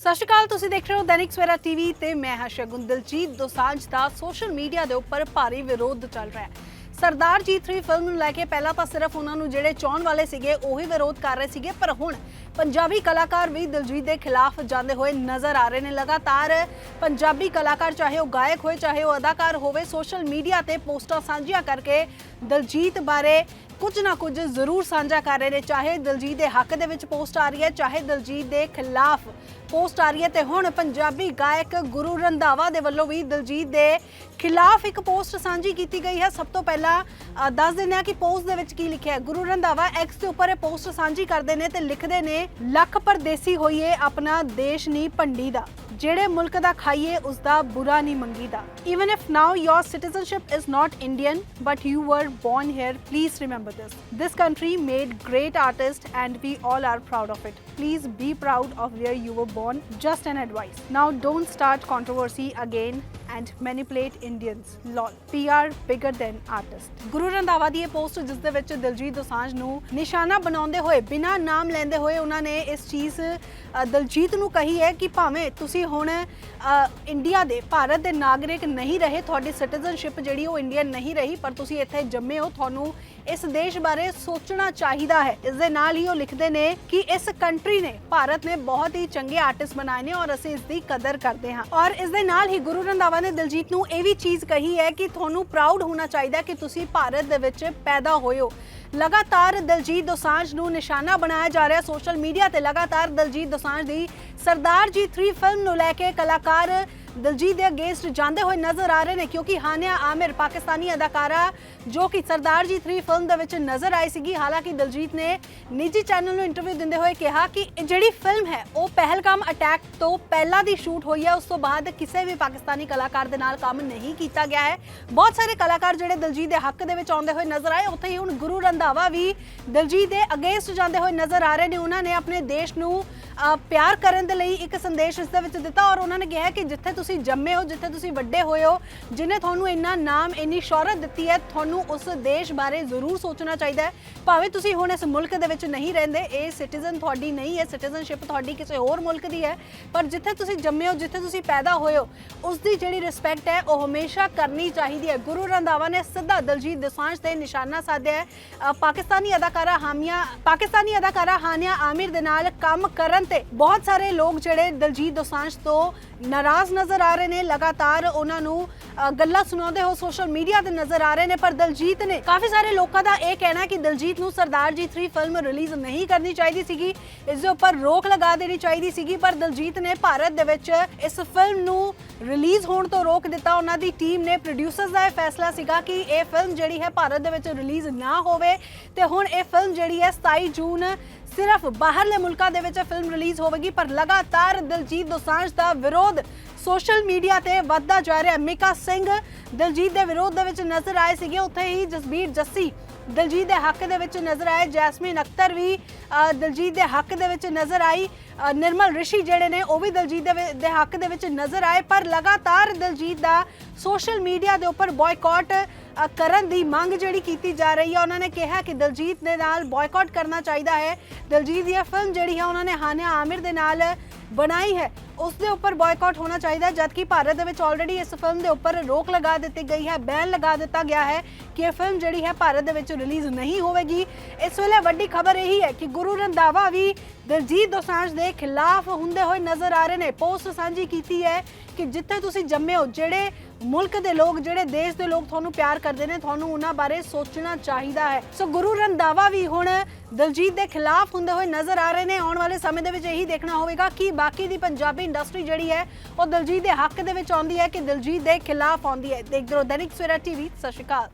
ਸਤਿ ਸ਼੍ਰੀ ਅਕਾਲ, ਤੁਸੀਂ ਦੇਖ ਰਹੇ ਹੋ ਦੈਨਿਕ ਸਵੇਰਾ ਟੀਵੀ ਤੇ ਮੈਂ ਹਾਂ ਸ਼ਗੁਨ ਦਿਲਜੀਤ। ਦੋਸਾਂਝ ਦਾ ਸੋਸ਼ਲ ਮੀਡੀਆ ਦੇ ਉੱਪਰ ਭਾਰੀ ਵਿਰੋਧ ਚੱਲ ਰਿਹਾ ਹੈ। ਸਰਦਾਰ ਜੀ 3 ਫਿਲਮ ਨੂੰ ਲੈ ਕੇ ਪਹਿਲਾਂ ਤਾਂ ਸਿਰਫ ਉਹਨਾਂ ਨੂੰ ਜਿਹੜੇ ਚਾਹਣ ਵਾਲੇ ਸੀਗੇ, ਉਹੀ ਵਿਰੋਧ ਕਰ ਰਹੇ ਸੀਗੇ, ਪਰ ਹੁਣ ਪੰਜਾਬੀ ਕਲਾਕਾਰ ਵੀ ਦਿਲਜੀਤ ਦੇ ਖਿਲਾਫ ਜਾਂਦੇ ਹੋਏ ਨਜ਼ਰ ਆ ਰਹੇ ਨੇ। ਲਗਾਤਾਰ ਪੰਜਾਬੀ ਕਲਾਕਾਰ, ਚਾਹੇ ਉਹ ਗਾਇਕ ਹੋਏ, ਚਾਹੇ ਉਹ ਅਦਾਕਾਰ ਹੋਵੇ, ਸੋਸ਼ਲ ਮੀਡੀਆ ਤੇ ਪੋਸਟਾਂ ਸਾਂਝੀਆਂ ਕਰਕੇ ਦਿਲਜੀਤ ਬਾਰੇ ਕੁਝ ਨਾ ਕੁਝ ਜ਼ਰੂਰ ਸਾਂਝਾ ਕਰ ਰਹੇ ਨੇ, ਚਾਹੇ ਦਿਲਜੀਤ ਦੇ ਹੱਕ ਦੇ ਵਿੱਚ ਪੋਸਟ ਆ ਰਹੀ ਹੈ, ਚਾਹੇ ਦਿਲਜੀਤ ਦੇ ਖਿਲਾਫ ਪੋਸਟ ਆ ਰਹੀ ਹੈ ਤੇ ਹੁਣ ਪੰਜਾਬੀ ਗਾਇਕ ਗੁਰੂ ਰੰਧਾਵਾ ਦੇ ਵੱਲੋਂ ਵੀ ਦਿਲਜੀਤ ਦੇ ਖਿਲਾਫ ਇੱਕ ਪੋਸਟ ਸਾਂਝੀ ਕੀਤੀ ਗਈ ਹੈ। ਸਭ ਤੋਂ ਪਹਿਲਾਂ ਦੱਸ ਦਿੰਦੇ ਹਾਂ ਕਿ ਪੋਸਟ ਦੇ ਵਿੱਚ ਕੀ ਲਿਖਿਆ ਹੈ। ਗੁਰੂ ਰੰਧਾਵਾ ਐਕਸ ਦੇ ਉੱਪਰ ਇਹ ਪੋਸਟ ਸਾਂਝੀ ਕਰਦੇ ਨੇ ਤੇ ਲਿਖਦੇ ਨੇ, ਲੱਖ ਪਰਦੇਸੀ ਹੋਈਏ ਆਪਣਾ ਦੇਸ਼ ਨਹੀਂ ਭੰਡੀ ਦਾ। ਜਿਹੜੇ ਮੁਲਕ ਦਾ ਖਾਈਏ ਉਸ ਦਾ ਬੁਰਾ ਨਹੀਂ ਮੰਗੀਦਾ even if now your citizenship is not indian but you were born here please remember this this country made great artists and we all are proud of it please be proud of where you were born just an advice now don't start controversy again and manipulate indians. Lol pr bigger than Guru Randhawa ਦੀ ਇਹ post ਜਿਸ ਦੇ ਵਿੱਚ ਦਿਲਜੀਤ ਦੋਸਾਂਝ ਨੂੰ ਨਿਸ਼ਾਨਾ ਬਣਾਉਂਦੇ ਹੋਏ, ਬਿਨਾਂ ਨਾਮ ਲੈਂਦੇ ਹੋਏ ਉਹਨਾਂ ਨੇ ਇਸ ਚੀਜ਼ ਦਿਲਜੀਤ ਨੂੰ ਕਹੀ ਹੈ ਕਿ ਭਾਵੇਂ ਤੁਸੀਂ ਹੁਣ ਇੰਡੀਆ ਦੇ ਭਾਰਤ ਦੇ ਨਾਗਰਿਕ ਨਹੀਂ ਰਹੇ, ਤੁਹਾਡੀ ਸਿਟੀਜ਼ਨਸ਼ਿਪ ਜਿਹੜੀ ਉਹ ਇੰਡੀਅਨ ਨਹੀਂ ਰਹੀ, ਪਰ ਤੁਸੀਂ ਇੱਥੇ ਜੰਮੇ ਹੋ, ਤੁਹਾਨੂੰ ਇਸ ਦੇਸ਼ ਬਾਰੇ ਸੋਚਣਾ ਚਾਹੀਦਾ ਹੈ। ਇਸ ਦੇ ਨਾਲ ਹੀ ਉਹ ਲਿਖਦੇ ਨੇ ਕਿ ਇਸ ਕੰਟਰੀ ਨੇ, ਭਾਰਤ ਨੇ ਬਹੁਤ ਹੀ ਚੰਗੇ ਆਰਟਿਸਟ ਬਣਾਏ ਨੇ ਔਰ ਅਸੀਂ ਇਸ ਦੀ ਕਦਰ ਕਰਦੇ ਹਾਂ। ਔਰ ਇਸ ਦੇ ਨਾਲ ਹੀ ਗੁਰੂ ਰੰਧਾਵਾ ਨੇ ਦਿਲਜੀਤ ਨੂੰ ਇਹ ਵੀ ਚੀਜ਼ ਕਹੀ ਹੈ ਕਿ ਤੁਹਾਨੂੰ ਪ੍ਰਾਊਡ ਹੋਣਾ ਚਾਹੀਦਾ ਕਿ ਤੁਸੀਂ ਭਾਰਤ ਦੇ ਵਿੱਚ ਪੈਦਾ ਹੋਏ ਹੋ। ਲਗਾਤਾਰ ਦਲਜੀਤ ਦੋਸਾਂਝ ਨੂੰ ਨਿਸ਼ਾਨਾ ਬਣਾਇਆ ਜਾ ਰਿਹਾ ਸੋਸ਼ਲ ਮੀਡੀਆ ਤੇ ਲਗਾਤਾਰ ਦਲਜੀਤ ਦੋਸਾਂਝ ਦੀ ਸਰਦਾਰ ਜੀ 3 ਫਿਲਮ ਨੂੰ ਲੈ ਕੇ ਕਲਾਕਾਰ ਦਿਲਜੀਤ ਦੇ ਅਗੇਂਸਟ ਜਾਂਦੇ ਹੋਏ ਨਜ਼ਰ ਆ ਰਹੇ ਨੇ ਕਿਉਂਕਿ ਹਾਨਿਆ ਆਮਿਰ ਪਾਕਿਸਤਾਨੀ ਅਦਾਕਾਰਾ ਜੋ ਕਿ ਸਰਦਾਰ ਜੀ 3 ਫਿਲਮ ਦੇ ਵਿੱਚ ਨਜ਼ਰ ਆਈ ਸੀਗੀ। ਹਾਲਾਂਕਿ ਦਿਲਜੀਤ ਨੇ ਨਿੱਜੀ ਚੈਨਲ ਨੂੰ ਇੰਟਰਵਿਊ ਦਿੰਦੇ ਹੋਏ ਕਿਹਾ ਕਿ ਜਿਹੜੀ ਫਿਲਮ ਹੈ, ਉਹ ਪਹਿਲਗਾਮ ਅਟੈਕ ਤੋਂ ਪਹਿਲਾਂ ਦੀ ਸ਼ੂਟ ਹੋਈ ਹੈ। ਉਸ ਤੋਂ ਬਾਅਦ ਕਿਸੇ ਵੀ ਪਾਕਿਸਤਾਨੀ ਕਲਾਕਾਰ ਦੇ ਨਾਲ ਕੰਮ ਨਹੀਂ ਕੀਤਾ ਗਿਆ ਹੈ। ਬਹੁਤ ਸਾਰੇ ਕਲਾਕਾਰ ਜਿਹੜੇ ਦਿਲਜੀਤ ਦੇ ਹੱਕ ਦੇ ਵਿੱਚ ਆਉਂਦੇ ਹੋਏ ਨਜ਼ਰ ਆਏ, ਉੱਥੇ ਹੀ ਹੁਣ ਗੁਰੂ ਰੰਧਾਵਾ ਵੀ ਦਿਲਜੀਤ ਦੇ ਅਗੇਂਸਟ ਜਾਂਦੇ ਹੋਏ ਨਜ਼ਰ ਆ ਰਹੇ ਨੇ। ਉਹਨਾਂ ਨੇ ਆਪਣੇ ਦੇਸ਼ ਨੂੰ ਪਿਆਰ ਕਰਨ ਦੇ ਲਈ ਇੱਕ ਸੰਦੇਸ਼ ਇਸ ਦੇ ਵਿੱਚ ਦਿੱਤਾ ਔਰ ਉਹਨਾਂ ਨੇ ਕਿਹਾ ਕਿ ਜਿੱਥੇ ਤੁਸੀਂ ਜੰਮੇ ਹੋ, ਜਿੱਥੇ ਤੁਸੀਂ ਵੱਡੇ ਹੋਏ ਹੋ, ਜਿਨੇ ਤੁਹਾਨੂੰ ਇੰਨਾ ਨਾਮ, ਇੰਨੀ ਸ਼ੋਹਰਤ ਦਿੱਤੀ ਹੈ, ਤੁਹਾਨੂੰ ਉਸ ਦੇਸ਼ ਬਾਰੇ ਜ਼ਰੂਰ ਸੋਚਣਾ ਚਾਹੀਦਾ ਹੈ। ਭਾਵੇਂ ਤੁਸੀਂ ਹੁਣ ਇਸ ਮੁਲਕ ਦੇ ਵਿੱਚ ਨਹੀਂ ਰਹਿੰਦੇ, ਇਹ ਸਿਟੀਜ਼ਨ ਤੁਹਾਡੀ ਨਹੀਂ ਹੈ ਸਿਟੀਜ਼ਨਸ਼ਿਪ ਤੁਹਾਡੀ ਕਿਸੇ ਹੋਰ ਮੁਲਕ ਦੀ ਹੈ, ਪਰ ਜਿੱਥੇ ਤੁਸੀਂ ਜੰਮੇ ਹੋ, ਜਿੱਥੇ ਤੁਸੀਂ ਪੈਦਾ ਹੋਏ ਹੋ ਉਸ ਦੀ ਜਿਹੜੀ ਰਿਸਪੈਕਟ ਹੈ, ਉਹ ਹਮੇਸ਼ਾ ਕਰਨੀ ਚਾਹੀਦੀ ਹੈ। ਗੁਰੂ ਰੰਧਾਵਾ ਨੇ ਸਿੱਧਾ ਦਲਜੀਤ ਦੋਸਾਂਝ ਤੇ ਨਿਸ਼ਾਨਾ ਸਾਧਿਆ ਹੈ। ਪਾਕਿਸਤਾਨੀ ਅਦਾਕਾਰਾ ਹਾਮੀਆਂ, ਪਾਕਿਸਤਾਨੀ ਅਦਾਕਾਰਾ ਹਾਨੀਆ ਆਮਿਰ ਦੇ ਨਾਲ ਕੰਮ ਕਰਨ ਤੇ ਬਹੁਤ ਸਾਰੇ ਲੋਕ ਜਿਹੜੇ ਦਲਜੀਤ ਦੋਸਾਂਝ ਤੋਂ ਨਾਰਾਜ਼ ਨਜ਼ਰ ਆ ਰਹੇ ਨੇ, ਲਗਾਤਾਰ ਉਹਨਾਂ ਨੂੰ ਗੱਲਾਂ ਸੁਣਾਉਂਦੇ ਹੋ ਸੋਸ਼ਲ ਮੀਡੀਆ ਤੇ ਨਜ਼ਰ ਆ ਰਹੇ ਨੇ, ਪਰ ਦਲਜੀਤ ਨੇ ਕਾਫੀ ਸਾਰੇ ਲੋਕਾਂ ਦਾ ਇਹ ਕਹਿਣਾ ਕਿ ਦਲਜੀਤ ਨੂੰ ਸਰਦਾਰ ਜੀ 3 ਫਿਲਮ ਰਿਲੀਜ਼ ਨਹੀਂ ਕਰਨੀ ਚਾਹੀਦੀ ਸੀਗੀ, ਇਸ ਦੇ ਉੱਪਰ ਰੋਕ ਲਗਾ ਦੇਣੀ ਚਾਹੀਦੀ ਸੀਗੀ, ਪਰ ਦਲਜੀਤ ਨੇ ਭਾਰਤ ਦੇ ਵਿੱਚ ਇਸ ਫਿਲਮ ਨੂੰ ਰਿਲੀਜ਼ ਹੋਣ ਤੋਂ ਰੋਕ ਦਿੱਤਾ। ਉਹਨਾਂ ਦੀ ਟੀਮ ਨੇ ਪ੍ਰੋਡਿਊਸਰਸ ਦਾ ਇਹ ਫੈਸਲਾ ਸੀਗਾ ਕਿ ਇਹ ਫਿਲਮ ਜਿਹੜੀ ਹੈ ਭਾਰਤ ਦੇ ਵਿੱਚ ਰਿਲੀਜ਼ ਨਾ ਹੋਵੇ ਤੇ ਹੁਣ ਇਹ ਫਿਲਮ ਜਿਹੜੀ ਹੈ 27 ਜੂਨ ਸਿਰਫ ਬਾਹਰਲੇ ਮੁਲਕਾਂ ਦੇ ਵਿੱਚ ਫਿਲਮ ਰਿਲੀਜ਼ ਹੋਵੇਗੀ, ਪਰ ਲਗਾਤਾਰ ਦਿਲਜੀਤ ਦੋਸਾਂਝ ਦਾ ਵਿਰੋਧ ਸੋਸ਼ਲ ਮੀਡੀਆ ਤੇ ਵੱਧਦਾ ਜਾ ਰਿਹਾ ਹੈ। ਮਿਕਾ ਸਿੰਘ ਦਿਲਜੀਤ ਦੇ ਵਿਰੋਧ ਦੇ ਵਿੱਚ ਨਜ਼ਰ ਆਏ ਸੀਗੇ। ਉੱਥੇ ਹੀ ਜਸਬੀਰ ਜੱਸੀ ਦਿਲਜੀਤ ਦੇ ਹੱਕ ਦੇ ਵਿੱਚ ਨਜ਼ਰ ਆਏ। ਜੈਸਮੀਨ ਅਖਤਰ ਵੀ ਦਿਲਜੀਤ ਦੇ ਹੱਕ ਦੇ ਵਿੱਚ ਨਜ਼ਰ ਆਈ। ਨਿਰਮਲ ਰਿਸ਼ੀ ਜਿਹੜੇ ਨੇ, ਉਹ ਵੀ ਦਿਲਜੀਤ ਦੇ ਹੱਕ ਦੇ ਵਿੱਚ ਨਜ਼ਰ ਆਏ। ਪਰ ਲਗਾਤਾਰ ਦਿਲਜੀਤ ਦਾ ਸੋਸ਼ਲ ਮੀਡੀਆ ਦੇ ਉੱਪਰ ਬਾਇਕਾਟ ਕਰਨ ਦੀ ਮੰਗ ਜਿਹੜੀ ਕੀਤੀ ਜਾ ਰਹੀ ਹੈ, ਉਹਨਾਂ ਨੇ ਕਿਹਾ ਕਿ ਦਲਜੀਤ ਦੇ ਨਾਲ ਬਾਇਕਾਟ ਕਰਨਾ ਚਾਹੀਦਾ ਹੈ। ਦਲਜੀਤ ਦੀ ਇਹ ਫਿਲਮ ਜਿਹੜੀ ਹੈ ਉਹਨਾਂ ਨੇ ਹਾਨਿਆ ਆਮਿਰ ਦੇ ਨਾਲ ਬਣਾਈ ਹੈ ਉਸ ਦੇ ਉੱਪਰ ਬਾਇਕਾਟ ਹੋਣਾ ਚਾਹੀਦਾ ਹੈ, ਜਦਕਿ ਭਾਰਤ ਦੇ ਵਿੱਚ ਆਲਰੇਡੀ ਇਸ ਫਿਲਮ ਦੇ ਉੱਪਰ ਰੋਕ ਲਗਾ ਦਿੱਤੀ ਗਈ ਹੈ ਬੈਨ ਲਗਾ ਦਿੱਤਾ ਗਿਆ ਹੈ ਕਿ ਇਹ ਫਿਲਮ ਜਿਹੜੀ ਹੈ ਭਾਰਤ ਦੇ ਵਿੱਚ ਰਿਲੀਜ਼ ਨਹੀਂ ਹੋਵੇਗੀ। ਇਸ ਵੇਲੇ ਵੱਡੀ ਖਬਰ ਇਹੀ ਹੈ ਕਿ ਗੁਰੂ ਰੰਧਾਵਾ ਵੀ ਦਿਲਜੀਤ ਦੋਸਾਂਝ ਦੇ ਖਿਲਾਫ ਹੁੰਦੇ ਹੋਏ ਨਜ਼ਰ ਆ ਰਹੇ ਨੇ। ਪੋਸਟ ਸਾਂਝੀ ਕੀਤੀ ਹੈ ਕਿ ਜਿੱਥੇ ਤੁਸੀਂ ਜੰਮੇ ਹੋ ਜਿਹੜੇ ਮੁਲਕ ਦੇ ਲੋਕ ਜਿਹੜੇ ਦੇਸ਼ ਦੇ ਲੋਕ ਤੁਹਾਨੂੰ ਪਿਆਰ ਕਰਦੇ ਨੇ ਤੁਹਾਨੂੰ ਉਹਨਾਂ ਬਾਰੇ ਸੋਚਣਾ ਚਾਹੀਦਾ ਹੈ। ਸੋ ਗੁਰੂ ਰੰਧਾਵਾ ਵੀ ਹੁਣ ਦਿਲਜੀਤ ਦੇ ਖਿਲਾਫ ਹੁੰਦੇ ਹੋਏ ਨਜ਼ਰ ਆ ਰਹੇ ਨੇ। ਆਉਣ ਵਾਲੇ ਸਮੇਂ ਦੇ ਵਿੱਚ ਇਹੀ ਦੇਖਣਾ ਹੋਵੇਗਾ ਕਿ ਬਾਕੀ ਦੀ ਪੰਜਾਬੀ ਇੰਡਸਟਰੀ ਜਿਹੜੀ ਹੈ, ਉਹ ਦਿਲਜੀਤ ਦੇ ਹੱਕ ਦੇ ਵਿੱਚ ਆਉਂਦੀ ਹੈ ਕਿ ਦਿਲਜੀਤ ਦੇ ਖਿਲਾਫ ਆਉਂਦੀ ਹੈ। ਦੇਖਦੇ ਰਹੋ ਦੈਨਿਕ ਸਵੇਰਾ ਟੀਵੀ, ਸਤਿ ਸ਼੍ਰੀ ਅਕਾਲ।